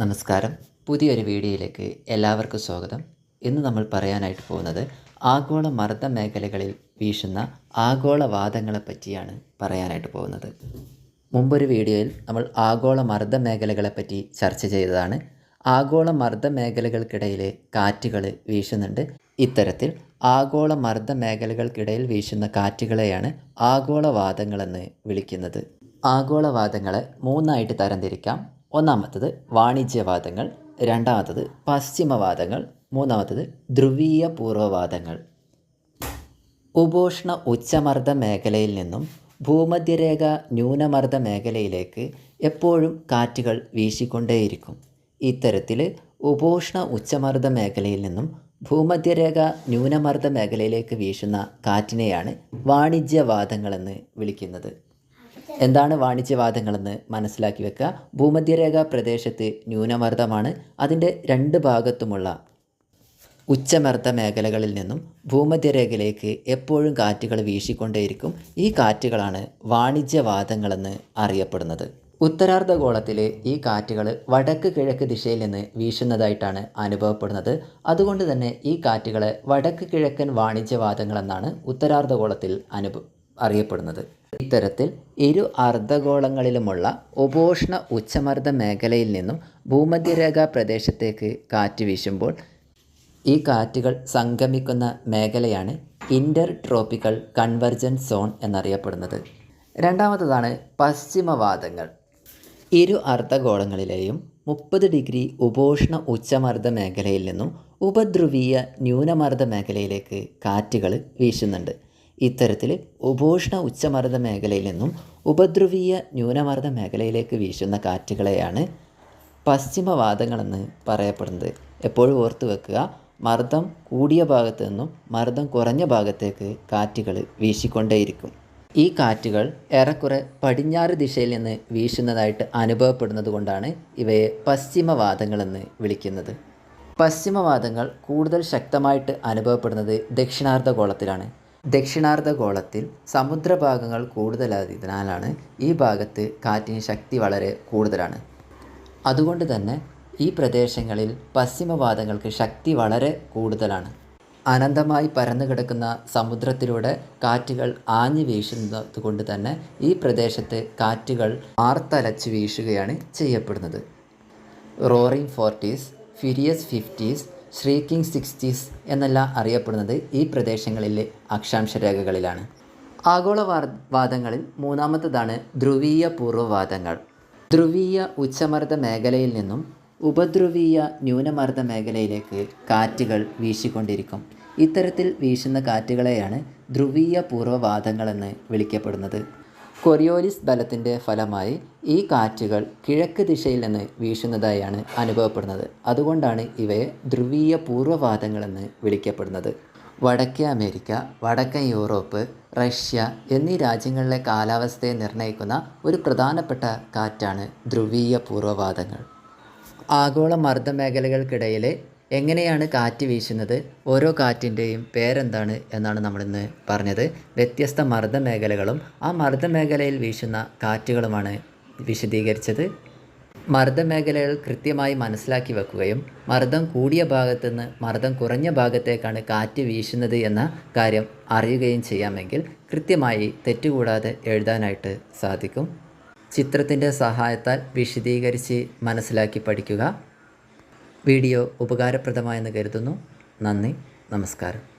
നമസ്കാരം. പുതിയൊരു വീഡിയോയിലേക്ക് എല്ലാവർക്കും സ്വാഗതം. ഇന്ന് നമ്മൾ പറയാനായിട്ട് പോകുന്നത് ആഗോള മർദ്ദ മേഖലകളിൽ വീശുന്ന ആഗോളവാദങ്ങളെ പറ്റിയാണ് പറയാനായിട്ട് പോകുന്നത്. മുമ്പൊരു വീഡിയോയിൽ നമ്മൾ ആഗോള മർദ്ദ മേഖലകളെ പറ്റി ചർച്ച ചെയ്തതാണ്. ആഗോള മർദ്ദ മേഖലകൾക്കിടയിൽ കാറ്റുകൾ വീശുന്നുണ്ട്. ഇത്തരത്തിൽ ആഗോള മർദ്ദ മേഖലകൾക്കിടയിൽ വീശുന്ന കാറ്റുകളെയാണ് ആഗോളവാദങ്ങളെന്ന് വിളിക്കുന്നത്. ആഗോളവാദങ്ങളെ മൂന്നായിട്ട് തരംതിരിക്കാം. ഒന്നാമത്തത് വാണിജ്യവാദങ്ങൾ രണ്ടാമത്തത് പശ്ചിമവാദങ്ങൾ മൂന്നാമത്തത് ധ്രുവീയ പൂർവവാദങ്ങൾ ഉപോഷ്ണ ഉച്ചമർദ്ദ മേഖലയിൽ നിന്നും ഭൂമധ്യരേഖ ന്യൂനമർദ്ദ മേഖലയിലേക്ക് എപ്പോഴും കാറ്റുകൾ വീശിക്കൊണ്ടേയിരിക്കും. ഇത്തരത്തിൽ ഉപോഷ്ണ ഉച്ചമർദ്ദ മേഖലയിൽ നിന്നും ഭൂമധ്യരേഖ ന്യൂനമർദ്ദ മേഖലയിലേക്ക് വീശുന്ന കാറ്റിനെയാണ് വാണിജ്യവാദങ്ങളെന്ന് വിളിക്കുന്നത്. എന്താണ് വാണിജ്യവാദങ്ങളെന്ന് മനസ്സിലാക്കി വെക്കുക. ഭൂമധ്യരേഖ പ്രദേശത്ത് ന്യൂനമർദ്ദമാണ്. അതിന്റെ രണ്ട് ഭാഗത്തുമുള്ള ഉച്ചമർദ്ദ മേഖലകളിൽ നിന്നും ഭൂമധ്യരേഖയിലേക്ക് എപ്പോഴും കാറ്റുകൾ വീശിക്കൊണ്ടേയിരിക്കും. ഈ കാറ്റുകളാണ് വാണിജ്യവാദങ്ങളെന്ന് അറിയപ്പെടുന്നത്. ഉത്തരാർദ്ധഗോളത്തിലെ ഈ കാറ്റുകൾ വടക്ക് കിഴക്ക് ദിശയിൽ നിന്ന് വീശുന്നതായിട്ടാണ് അനുഭവപ്പെടുന്നത്. അതുകൊണ്ട് തന്നെ ഈ കാറ്റുകളെ വടക്ക് കിഴക്കൻ വാണിജ്യവാദങ്ങളെന്നാണ് ഉത്തരാർദ്ധഗോളത്തിൽ അനുഭവ അറിയപ്പെടുന്നത്. ഇത്തരത്തിൽ ഇരു അർദ്ധഗോളങ്ങളിലുമുള്ള ഉപോഷ്ണ ഉച്ചമർദ്ദ മേഖലയിൽ നിന്നും ഭൂമധ്യരേഖാ പ്രദേശത്തേക്ക് കാറ്റ് വീശുമ്പോൾ ഈ കാറ്റുകൾ സംഗമിക്കുന്ന മേഖലയാണ് ഇന്റർ ട്രോപ്പിക്കൽ കൺവെർജൻസ് സോൺ എന്നറിയപ്പെടുന്നത്. രണ്ടാമത്തതാണ് പശ്ചിമവാദങ്ങൾ. ഇരു അർദ്ധഗോളങ്ങളിലെയും മുപ്പത് ഡിഗ്രി ഉപോഷ്ണ ഉച്ചമർദ്ദ മേഖലയിൽ നിന്നും ഉപധ്രുവീയ ന്യൂനമർദ്ദ മേഖലയിലേക്ക് കാറ്റുകൾ വീശുന്നുണ്ട്. ഇത്തരത്തിൽ ഉപോഷ്ണ ഉച്ചമർദ്ദ മേഖലയിൽ നിന്നും ഉപദ്രവീയ ന്യൂനമർദ്ദ മേഖലയിലേക്ക് വീശുന്ന കാറ്റുകളെയാണ് പശ്ചിമവാദങ്ങളെന്ന് പറയപ്പെടുന്നത്. എപ്പോഴും ഓർത്തു വെക്കുക മർദ്ദം കൂടിയ ഭാഗത്തു നിന്നും മർദ്ദം കുറഞ്ഞ ഭാഗത്തേക്ക് കാറ്റുകൾ വീശിക്കൊണ്ടേയിരിക്കും. ഈ കാറ്റുകൾ ഏറെക്കുറെ പടിഞ്ഞാറ് ദിശയിൽ നിന്ന് വീശുന്നതായിട്ട് അനുഭവപ്പെടുന്നത് കൊണ്ടാണ് ഇവയെ പശ്ചിമവാദങ്ങളെന്ന് വിളിക്കുന്നത്. പശ്ചിമവാദങ്ങൾ കൂടുതൽ ശക്തമായിട്ട് അനുഭവപ്പെടുന്നത് ദക്ഷിണാർദ്ധഗോളത്തിലാണ് ദക്ഷിണാർദ്ധഗോളത്തിൽ സമുദ്രഭാഗങ്ങൾ കൂടുതലായതിനാലാണ് ഈ ഭാഗത്ത് കാറ്റിന് ശക്തി വളരെ കൂടുതലാണ്. അതുകൊണ്ട് തന്നെ ഈ പ്രദേശങ്ങളിൽ പശ്ചിമവാദങ്ങൾക്ക് ശക്തി വളരെ കൂടുതലാണ്. അനന്തമായി പരന്നു കിടക്കുന്ന സമുദ്രത്തിലൂടെ കാറ്റുകൾ ആഞ്ഞു വീശുന്നത് കൊണ്ട് തന്നെ ഈ പ്രദേശത്ത് കാറ്റുകൾ ആർത്തലച്ച് വീശുകയാണ് ചെയ്യപ്പെടുന്നത്. Roaring forties furious fifties shrieking sixties എന്നല്ല അറിയപ്പെടുന്നത് ഈ പ്രദേശങ്ങളിലെ അക്ഷാംശ രേഖകളിലാണ് ആഗോള വാദങ്ങളിൽ മൂന്നാമത്തതാണ് ധ്രുവീയ പൂർവവാദങ്ങൾ ധ്രുവീയ ഉച്ചമർദ്ദ മേഖലയിൽ നിന്നും ഉപധ്രുവീയ ന്യൂനമർദ്ദ മേഖലയിലേക്ക് കാറ്റുകൾ വീശിക്കൊണ്ടിരിക്കും. ഇത്തരത്തിൽ വീശുന്ന കാറ്റുകളെയാണ് ധ്രുവീയ പൂർവവാദങ്ങളെന്ന് വിളിക്കപ്പെടുന്നത്. കൊറിയോലിസ് ബലത്തിന്റെ ഫലമായി ഈ കാറ്റുകൾ കിഴക്ക് ദിശയിൽ നിന്ന് വീശുന്നതായാണ് അനുഭവപ്പെടുന്നത്. അതുകൊണ്ടാണ് ഇവയെ ധ്രുവീയ പൂർവവാദങ്ങളെന്ന് വിളിക്കപ്പെടുന്നത്. വടക്കേ അമേരിക്ക വടക്കൻ യൂറോപ്പ് റഷ്യ എന്നീ രാജ്യങ്ങളിലെ കാലാവസ്ഥയെ നിർണയിക്കുന്ന ഒരു പ്രധാനപ്പെട്ട കാറ്റാണ് ധ്രുവീയ പൂർവവാദങ്ങൾ ആഗോള മർദ്ദ മേഖലകൾക്കിടയിൽ എങ്ങനെയാണ് കാറ്റ് വീശുന്നത്? ഓരോ കാറ്റിന്റെയും പേരെന്താണ് എന്നാണ് നമ്മളിന്ന് പറഞ്ഞത്. വ്യത്യസ്ത മർദ്ദ മേഖലകളും ആ മർദ്ദ മേഖലയിൽ വീശുന്ന കാറ്റുകളുമാണ് വിശദീകരിച്ചത്. മർദ്ദ മേഖലകൾ കൃത്യമായി മനസ്സിലാക്കി വെക്കുകയും മർദ്ദം കൂടിയ ഭാഗത്തു നിന്ന് മർദ്ദം കുറഞ്ഞ ഭാഗത്തേക്കാണ് കാറ്റ് വീശുന്നത് എന്ന കാര്യം അറിയുകയും ചെയ്യാമെങ്കിൽ കൃത്യമായി തെറ്റുകൂടാതെ എഴുതാനായിട്ട് സാധിക്കും. ചിത്രത്തിന്റെ സഹായത്താൽ വിശദീകരിച്ച് മനസ്സിലാക്കി പഠിക്കുക. വീഡിയോ ഉപകാരപ്രദമായെന്ന് കരുതുന്നു. നന്ദി. നമസ്കാരം.